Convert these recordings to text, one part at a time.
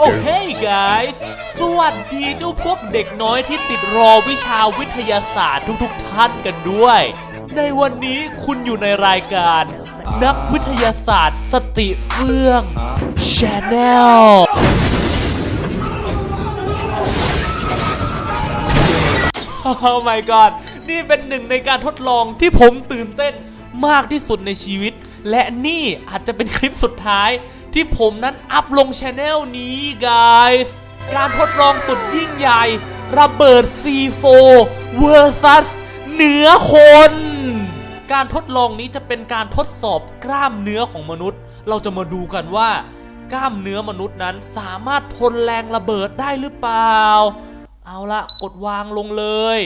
โอเค guys สวัสดีเจ้าพวกเด็กน้อยที่ติดรอวิชาวิทยาศาสตร์ทุกๆท่านกันด้วย ในวันนี้คุณอยู่ในรายการ นักวิทยาศาสตร์ สติเฟื่อง Channel โอ้ my god นี่เป็นหนึ่งในการทดลองที่ผมตื่นเต้นมากที่สุดในชีวิต และนี่อาจจะเป็นคลิปสุดท้าย ที่ผมนั้นอัพลงช anel นี้ guys การทดลองสุดยิ่งใหญ่ ระเบิด C4 versus เหนือคน การทดลองนี้จะเป็นการทดสอบกล้ามเนื้อของมนุษย์ เราจะมาดูกันว่ากล้ามเนื้อมนุษย์นั้นสามารถทนแรงระเบิดได้หรือเปล่า เอาละกดวางลงเลย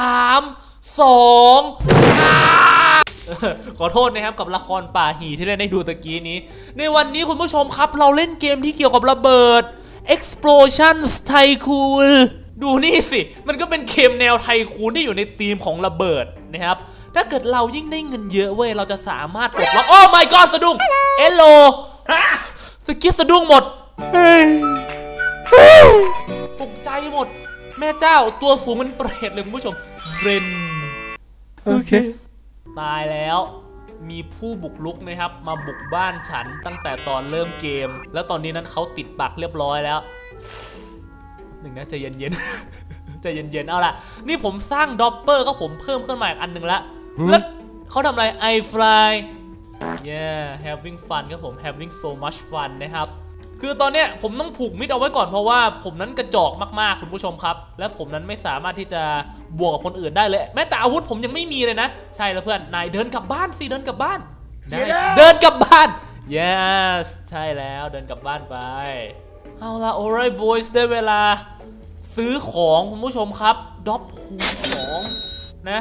3 2อ่า ขอโทษนะครับกับละครป่าหีที่เล่นให้ดูตะกี้นี้ ในวันนี้คุณผู้ชมครับ เราเล่นเกมที่เกี่ยวกับระเบิด Explosion Tycoon ดูนี่สิ มันก็เป็นเกมแนวไทคูนที่อยู่ในธีมของระเบิดนะครับ ถ้าเกิดเรายิ่งได้เงินเยอะเว้ย เราจะสามารถกดล็อกโอ้ my god สะดุ้งเอลโลสกิสสะดุ้งหมดตกใจหมด แม่เจ้าตัวสูงมันเปรตเลยคุณผู้ชมเรนโอเค ตายแล้วมีผู้บุกลุกนะครับ มาบุกบ้านฉันตั้งแต่ตอนเริ่มเกม แล้วตอนนี้นั้นเขาติดปักเรียบร้อยแล้วหนึ่งนะใจเย็นๆใจเย็นๆเอาละนี่ผมสร้างดอปเปอร์ก็ผมเพิ่มขึ้นมาอีกอันหนึ่งละแล้วเขาทำอะไร I fly yeah having fun ครับผม having so much fun นะครับ คือตอนเนี้ยผมต้องผูกมิดเอาไว้ก่อนเพราะว่าผมนั้นกระจอกมากๆคุณผู้ชมครับ และผมนั้นไม่สามารถที่จะบวกกับคนอื่นได้เลยแม้แต่อาวุธผมยังไม่มีเลยนะ ใช่แล้วเพื่อนนายเดินกลับบ้านสิเดินกลับบ้านได้เดินกลับบ้าน yes ใช่แล้วเดินกลับบ้านไปเอาละ alright boys ได้เวลา ซื้อของคุณผู้ชมครับดอปคูณสองนะ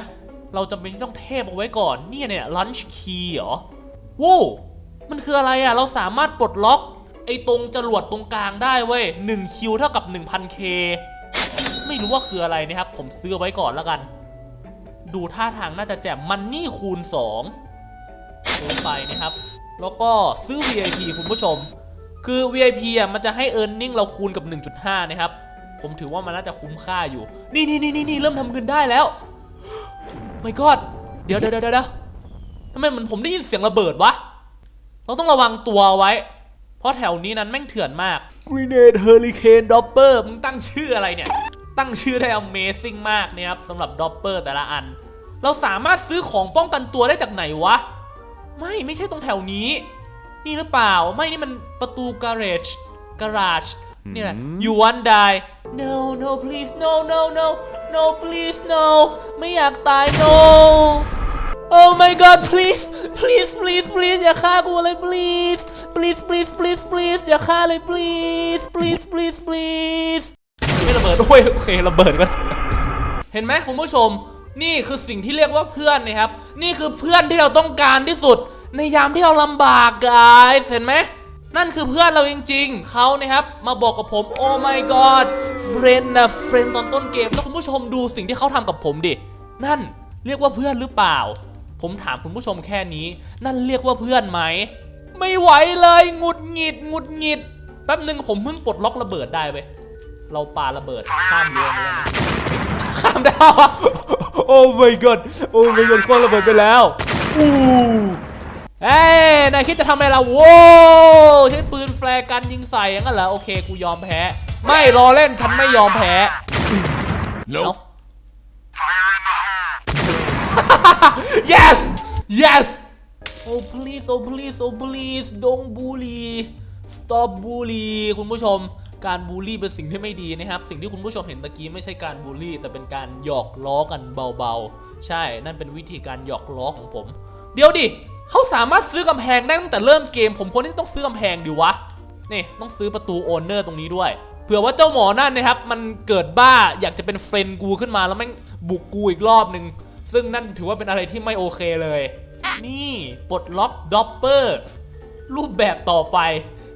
เราจำเป็นที่ต้องเทพเอาไว้ก่อนเนี่ยเนี่ย lunch key เหรอวู้มันคืออะไรอะ เราสามารถปลดล็อกไอ้ตรงจรวดตรงกลางได้เว้ย1คิวเท่ากับ 1000k ไม่รู้ว่าคืออะไรนะครับ ผมซื้อไว้ก่อนแล้วกัน ดูท่าทางน่าจะแจ่มมันนี่คูณ2ซื้อไปนะครับ แล้วก็ซื้อ VIP คุณผู้ชม คือ VIP อะมันจะให้ earning เราคูณกับ 1.5 นะครับ ผมถือว่ามันน่าจะคุ้มค่าอยู่ นี่นี่นี่นี่เริ่มทำเงินได้แล้วไม่กอดเดี๋ยวเดี๋ยวเดี๋ยวเดี๋ยวทำไมมันผมได้ยินเสียงระเบิดวะ เราต้องระวังตัวไว้ เพราะแถวนี้นั้นแม่งเถื่อนมาก Grenade Hurricane Dopper มึงตั้งชื่ออะไรเนี่ย ตั้งชื่อได้ Amazing มากนะครับสำหรับ Dopper แต่ละอัน เราสามารถซื้อของป้องกันตัวได้จากไหนวะ ไม่ไม่ใช่ตรงแถวนี้ นี่หรือเปล่า ไม่นี่มันประตู garage garage เนี่ยแหละ you want die no no please no no no no please no ไม่อยากตาย no Oh my god please please please please อย่าฆ่ากูเลย please please please please please อย่าฆ่าเลย please please please please ไม่ระเบิดโอ้ยโอเคระเบิดก็เห็นไหมคุณผู้ชม นี่คือสิ่งที่เรียกว่าเพื่อนนะครับ นี่คือเพื่อนที่เราต้องการที่สุด ในยามที่เราลำบากกายเห็นไหมนั่นคือเพื่อนเราจริงๆ เขานะครับ มาบอกกับผมโอ้ my god เฟรนนะเฟรนตอนต้นเกม แล้วคุณผู้ชมดูสิ่งที่เขาทำกับผมดิ นั่นเรียกว่าเพื่อนหรือเปล่า ผมถามคุณผู้ชมแค่นี้ นั่นเรียกว่าเพื่อนไหม ไม่ไหวเลยหงุดหงิดหงุดหงิดแป๊บหนึ่งผมเพิ่งปลดล็อกระเบิดได้เว้ยเราปาระเบิดข้ามเรั้วมาแล้วนะข้ามได้วะโอ้ my god โอ้ my god คว้างระเบิดไปแล้วอู้เอ้ยนายคิดจะทำอะไรล่ะโว้ใช้ปืนแฟร์กันยิงใส่ย่างนั้นเหรอโอเคกูยอมแพ้ ไม่รอเล่นฉันไม่ยอมแพ้ Nope. Yes yes oh please oh please oh please don't bully stop bully คุณผู้ชมการบูลลี่เป็นสิ่งที่ไม่ดีนะครับ สิ่งที่คุณผู้ชมเห็นตะกี้ไม่ใช่การบูลลี่ แต่เป็นการหยอกล้อกันเบาๆ ใช่ นั่นเป็นวิธีการหยอกล้อของผม เดี๋ยวดิเขาสามารถซื้อกำแพงได้ตั้งแต่เริ่มเกม ผมควรที่ต้องซื้อกำแพงดิวะ นี่ต้องซื้อประตูโอนเนอร์ตรงนี้ด้วย เผื่อว่าเจ้าหมอนั่นนะครับ มันเกิดบ้าอยากจะเป็นเฟรนกูขึ้นมาแล้วแม่งบุกกูอีกรอบหนึ่ง ซึ่งนั่นถือว่าเป็นอะไรที่ไม่โอเคเลย นี่ปลดล็อกด็อปเปอร์รูปแบบต่อไป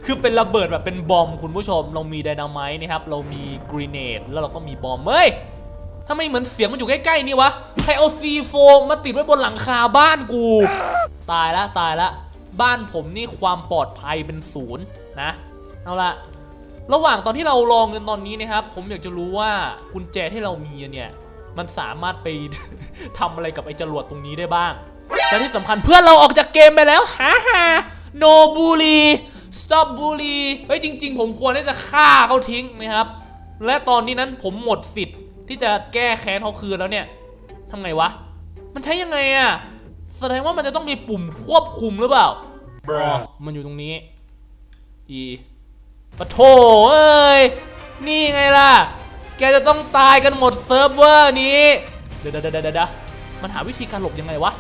คือเป็นระเบิดแบบเป็นบอมคุณผู้ชม เรามีไดนาไมต์นะครับ เรามีกรีเนดแล้วเราก็มีบอมเฮ้ยทำไมเหมือนเสียงมันอยู่ใกล้ๆนี่วะ ใครเอาซีโฟมาติดไว้บนหลังคาบ้านกู ตายละตายละ บ้านผมนี่ความปลอดภัยเป็นศูนย์นะ เอาละระหว่างตอนที่เรารอเงินตอนนี้นะครับ ผมอยากจะรู้ว่ากุญแจที่เรามีเนี่ย มันสามารถไปทำอะไรกับไอ้จรวดตรงนี้ได้บ้างและที่สำคัญเพื่อนเราออกจากเกมไปแล้วฮ่าฮ่าโนบูลี stop บูลีเฮ้ยจริง ๆ ผมควรที่จะฆ่าเขาทิ้งนะครับ และตอนนี้นั้นผมหมดสิทธิ์ที่จะแก้แค้นเขาคืนแล้วเนี่ยทำไงวะ มันใช้ยังไงอะแสดงว่ามันจะต้องมีปุ่มควบคุมหรือเปล่าอ๋อมันอยู่ตรงนี้ อีปะโถเอ้ย นี่ไงล่ะ แกจะต้องตายกันหมดเซิร์ฟเวอร์นี้เดี๋ยวเดี๋ยวเดี๋ยวเดี๋ยวมันหาวิธีการหลบยังไงวะ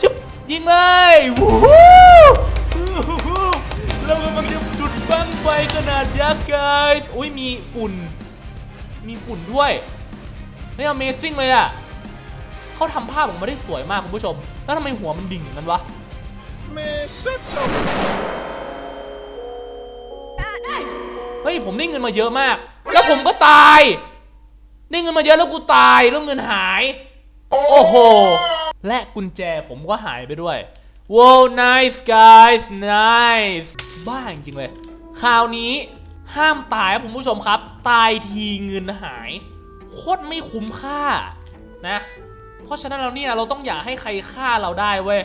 ชึบยิงเลยวู้ฮู้วู้ฮู้เรากำลังจะจุดบั้งไฟขนาดยักษ์ไกอุ้ยมีฝุ่น มีฝุ่นด้วยเฮ้ย Amazing เลยอะเขาทำภาพออกมาได้สวยมากคุณผู้ชม แล้วทำไมหัวมันดิ่งอย่างนั้นวะ Man, shut your เฮ้ย ผมได้เงินมาเยอะมาก แล้วผมก็ตายได้เงินมาเยอะแล้วกูตายแล้วเงินหาย โอ้โห และกุญแจผมก็หายไปด้วย wow nice guys nice บ้าจริงเลย คราวนี้ห้ามตายครับคุณผู้ชมครับ ตายทีเงินหาย โคตรไม่คุ้มค่านะ เพราะฉะนั้นเราเนี่ยเราต้องอย่าให้ใครฆ่าเราได้เว้ย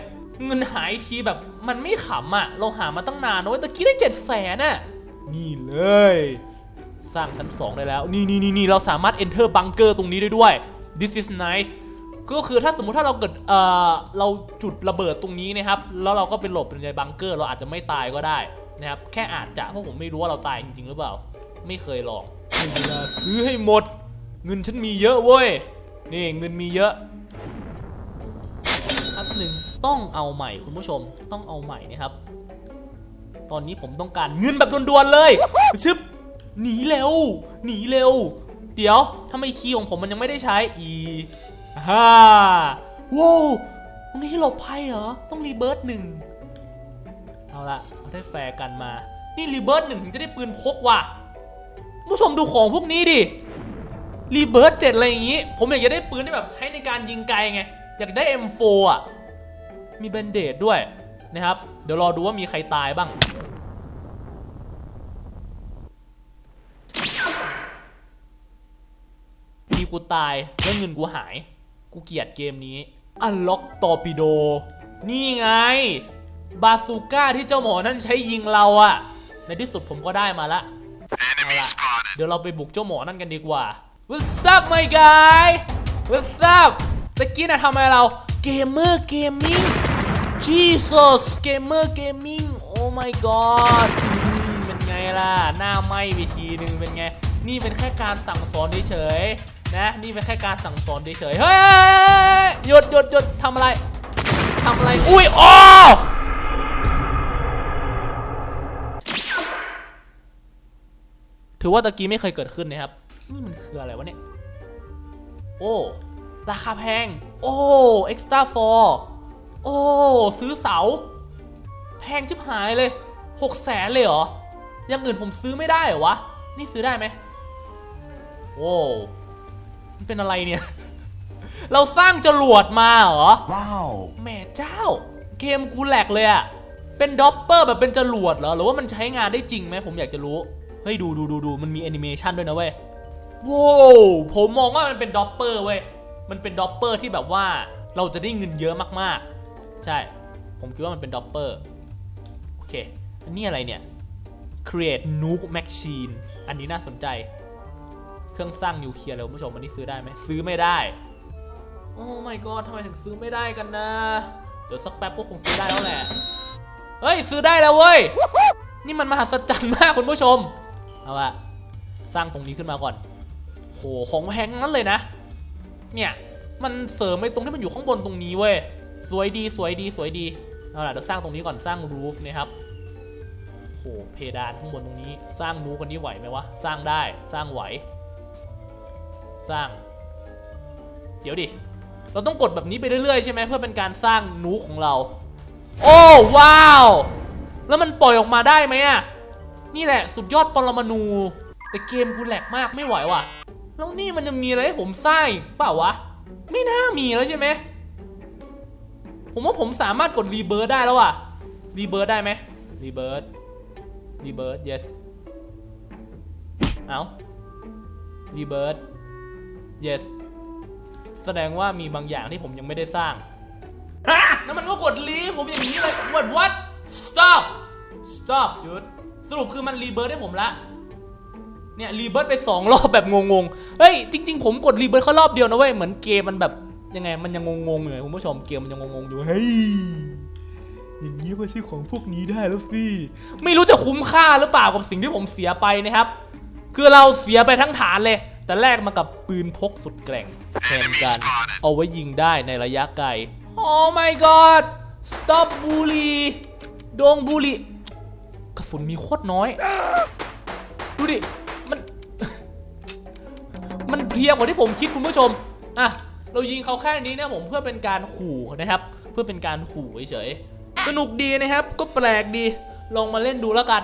เงินหายทีแบบมันไม่ขำอะ่ะ เราหามาตั้งนานนะเว้ยตะกี้ได้เจ็ดแสนน่ะ นี่เลย สร้างชั้น 2 ได้แล้ว นี่นี่นี่นเราสามารถ enter bunker ตรงนี้ได้ด้วย this is nice ก็คือถ้าสมมุติถ้าเราเกิดเอ่อเราจุดระเบิดตรงนี้นะครับ แล้วเราก็ไปหลบในบังเกอร์ เราอาจจะไม่ตายก็ได้นะครับ แค่อาจจะเพราะผมไม่รู้ว่าเราตายจริงๆหรือเปล่า ไม่เคยลองซื้อให้หมด เงินฉันมีเยอะเว้ย นี่เงินมีเยอะอันหนึ่งต้องเอาใหม่คุณผู้ชมต้องเอาใหม่นะครับ ตอนนี้ผมต้องการเงินแบบด่วนๆเลยชึบ หนีเร็ว หนีเร็ว เดี๋ยวทำไมคีย์ของผมมันยังไม่ได้ใช้ อีฮ่าว้าวตรงนี้ให้หลบภัยเหรอ ต้องรีเบิร์ตหนึ่ง เอาละเราได้แฟร์กันมา นี่รีเบิร์ตหนึ่งถึงจะได้ปืนพกว่ะ ผู้ชมดูของพวกนี้ดิ รีเบิร์ตเจ็ดอะไรอย่างงี้ ผมอยากจะได้ปืนที่แบบใช้ในการยิงไกลไง อยากได้ M4 อะ มีแบนเดดด้วยนะครับ เดี๋ยวรอดูว่ามีใครตายบ้าง กูตายแล้วเงินกูหาย กูเกลียดเกมนี้อันล็อกตอร์ปิโด นี่ไง บาซูก้าที่เจ้าหมอนั่นใช้ยิงเราอะในที่สุดผมก็ได้มาละเอาละเดี๋ยวเราไปบุกเจ้าหมอนั่นกันดีกว่า What's up my guy What's up ตะกี้นะทำอะไรเราเกมเมอร์เกมมิ่ง Jesus เกมเมอร์เกมมิ่ง Oh my god อืมเป็นไงล่ะ หน้าไหม้ไปทีนึงเป็นไง นี่เป็นแค่การสั่งสอนเฉยๆ นะนี่เป็นแค่การสั่งสอนเฉยๆเฮ้ยหยุดหยุดหยุดทำอะไรทำอะไรอุ้ยอ๋อถือว่าตะกี้ไม่เคยเกิดขึ้นนะครับนี่มันคืออะไรวะเนี่ย โอ้ ราคาแพง โอ้ extra for โอ้ ซื้อเสา แพงชิบหายเลยหกแสนเลยเหรอ อย่างอื่นผมซื้อไม่ได้เหรอวะ นี่ซื้อได้ไหมโอ้ เป็นอะไรเนี่ย เราสร้างจรวดมาเหรอ Wow. แม่เจ้า เกมกูแหลกเลยอะเป็นด็อปเปอร์แบบเป็นจรวดเหรอ หรือว่ามันใช้งานได้จริงไหมผมอยากจะรู้ เฮ้ย ดูดูดูดูมันมีแอนิเมชันด้วยนะเว้ยว้าวผมมองว่ามันเป็นด็อปเปอร์เว้ย มันเป็นด็อปเปอร์ที่แบบว่าเราจะได้เงินเยอะมากๆ ใช่ ผมคิดว่ามันเป็นด็อปเปอร์ โอเค อันนี้อะไรเนี่ย create nuke machine อันนี้น่าสนใจ เครื่องสร้างนิวเคลียร์เลยคุณผู้ชมอันนี้ซื้อได้ไหมซื้อไม่ได้ โอ้ my god ทำไมถึงซื้อไม่ได้กันนะ เดี๋ยวสักแป๊บก็คงซื้อได้แล้วแหละ เฮ้ย ซื้อได้แล้วเว้ย นี่มันมหัศจรรย์มากคุณผู้ชม เอาละสร้างตรงนี้ขึ้นมาก่อน โห ของแพงงนั้นเลยนะ เนี่ย มันเสริมไปตรงที่มันอยู่ข้างบนตรงนี้เว้ย สวยดี สวยดี สวยดี เอาล่ะเดี๋ยวสร้างตรงนี้ก่อน สร้างรูฟนะครับโห เพดานข้างบนตรงนี้ สร้างนูกันนี้ไหวไหมวะ สร้างได้ สร้างไหว สร้าง เดี๋ยวดิ เราต้องกดแบบนี้ไปเรื่อยๆใช่ไหมเพื่อเป็นการสร้างนูของเรา โอ้ว้าว แล้วมันปล่อยออกมาได้ไหมอะนี่แหละสุดยอดปรมาณูแต่เกมกูแหลกมากไม่ไหวว่ะ แล้วนี่มันจะมีอะไรให้ผมสร้างอีกเปล่าวะ ไม่น่ามีแล้วใช่ไหม ผมว่าผมสามารถกดรีเบิร์ดได้แล้วว่ะ รีเบิร์ดได้ไหมรีเบิร์ดรีเบิร์ด yes เอารีเบิร์ด yes แสดงว่ามีบางอย่างที่ผมยังไม่ได้สร้างนั่นมันก็กดลีผมอย่างนี้เลย what what stop stop หยุดสรุปคือมันรีเบิร์ให้ผมละ เนี่ยรีเบิร์ไปสองรอบแบบงงๆ เฮ้ย จริง ๆ ผมกดรีเบิร์แค่รอบเดียวนะเว้ย เหมือนเกมมันแบบยังไงมันยังงงๆอยู่ไงคุณผู้ชมเกมมันยังงงๆอยู่ เฮ้ย อย่างนี้ก็ชื่อของพวกนี้ได้แล้วสิ ไม่รู้จะคุ้มค่าหรือเปล่ากับสิ่งที่ผมเสียไปนะครับ คือเราเสียไปทั้งฐานเลย แต่แลกมากับปืนพกสุดแกร่งแทนกัน เอาไว้ยิงได้ในระยะไกล โอ้ my god stop บุรีดงบุรีกระสุนมีโคตรน้อย ดูดิ มัน มันเพลียกว่าที่ผมคิดคุณผู้ชม อะ เรายิงเขาแค่นี้นะผมเพื่อเป็นการขู่นะครับ เพื่อเป็นการขู่เฉยๆ สนุกดีนะครับ ก็แปลกดี ลองมาเล่นดูแล้วกัน